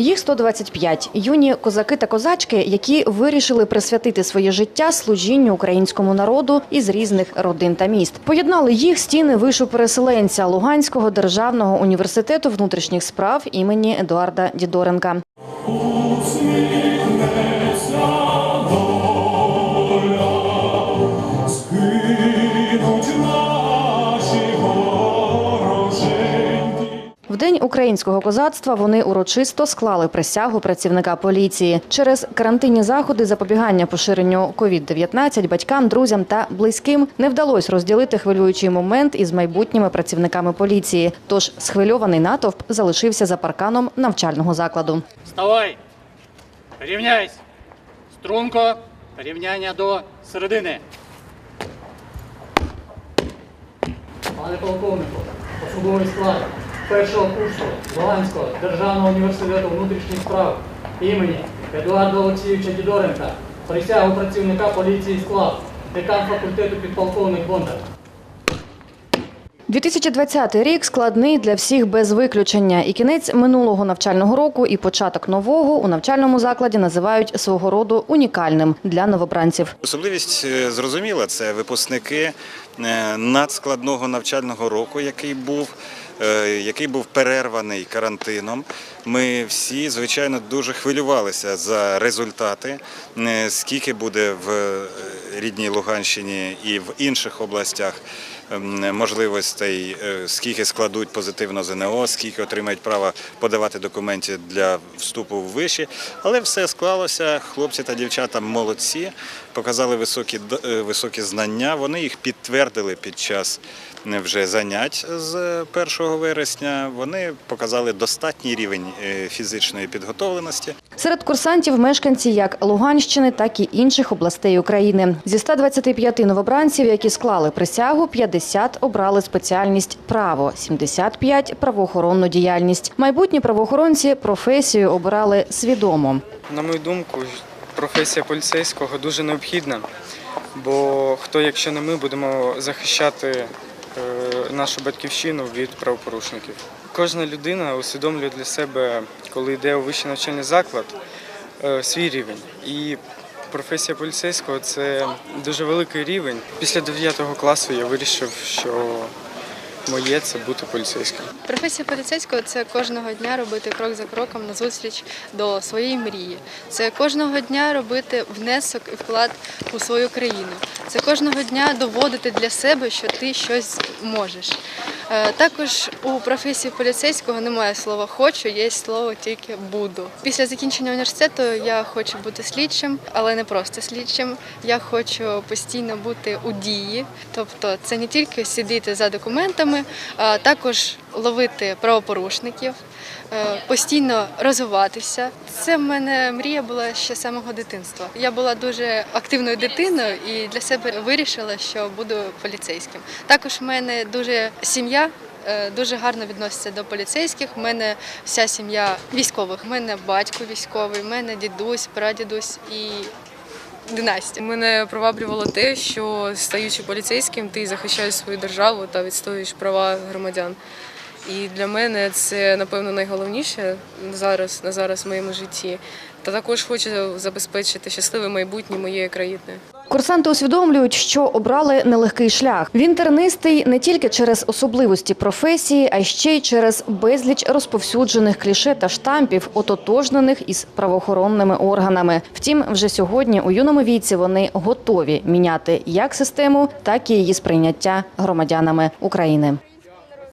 Їх 125 – юні козаки та козачки, які вирішили присвятити своє життя служінню українському народу із різних родин та міст. Поєднали їх стіни вишу переселенця Луганського державного університету внутрішніх справ імені Едуарда Дідоренка. День українського козацтва вони урочисто склали присягу працівника поліції. Через карантинні заходи запобігання поширенню COVID-19 батькам, друзям та близьким не вдалося розділити хвилюючий момент із майбутніми працівниками поліції. Тож схвильований натовп залишився за парканом навчального закладу. Вставай! Рівняйсь! Струнко! Рівняння до середини. Пане полковнику, особовий склад першого курсу Луганського державного університету внутрішніх справ імені Едуарда Олексійовича Дідоренка, присягу працівника поліції склад, декан факультету підполковник Бондар. 2020 рік складний для всіх без виключення. І кінець минулого навчального року, і початок нового у навчальному закладі називають свого роду унікальним для новобранців. Особливість е, зрозуміла це випускники е, надскладного навчального року, який був. е, Який був перерваний карантином. Ми всі, звичайно, дуже хвилювалися за результати, скільки буде в рідній Луганщині і в інших областях можливостей, е, скільки складуть позитивно ЗНО, скільки отримають право подавати документи для вступу в виші. Але все склалося. Хлопці та дівчата молодці, показали високі, е, високі знання. Вони їх підтвердили під час е, вже занять з 1 вересня. Вони показали достатній рівень фізичної підготовленості. Серед курсантів мешканці як Луганщини, так і інших областей України. Зі 125 новобранців, які склали присягу, 50 обрали спеціальність право, 75 – правоохоронну діяльність. Майбутні правоохоронці професію обирали свідомо. На мою думку, професія поліцейського дуже необхідна, бо хто, якщо не ми, будемо захищати е, нашу батьківщину від правопорушників. Кожна людина усвідомлює для себе, коли йде у вищий навчальний заклад, е, свій рівень. І професія поліцейського це дуже великий рівень. Після 9 класу я вирішив, що моє це бути поліцейським. Професія поліцейського це кожного дня робити крок за кроком назустріч до своєї мрії. Це кожного дня робити внесок і вклад у свою країну. Це кожного дня доводити для себе, що ти щось можеш. Е, Також у професії поліцейського немає слова хочу, є слово тільки буду. Після закінчення університету я хочу бути слідчим, але не просто слідчим. Я хочу постійно бути у дії, тобто це не тільки сидіти за документами, а також ловити правопорушників, постійно розвиватися. Це в мене мрія була ще з самого дитинства. Я була дуже активною дитиною і для себе вирішила, що буду поліцейським. Також в мене дуже сім'я. е, Дуже гарно відноситься до поліцейських. У мене вся сім'я військових. У мене батько військовий, у мене дідусь, прадідусь і династія. Мене приваблювало те, що стаючи поліцейським, ти захищаєш свою державу та відстоюєш права громадян. І для мене це напевно найголовніше зараз на зараз в моєму житті. Та також хочу забезпечити щасливе майбутнє моєї країни. Курсанти усвідомлюють, що обрали нелегкий шлях. Він тернистий не тільки через особливості професії, а ще й через безліч розповсюджених кліше та штампів, ототожнених із правоохоронними органами. Втім, вже сьогодні у юному віці вони готові міняти як систему, так і її сприйняття громадянами України.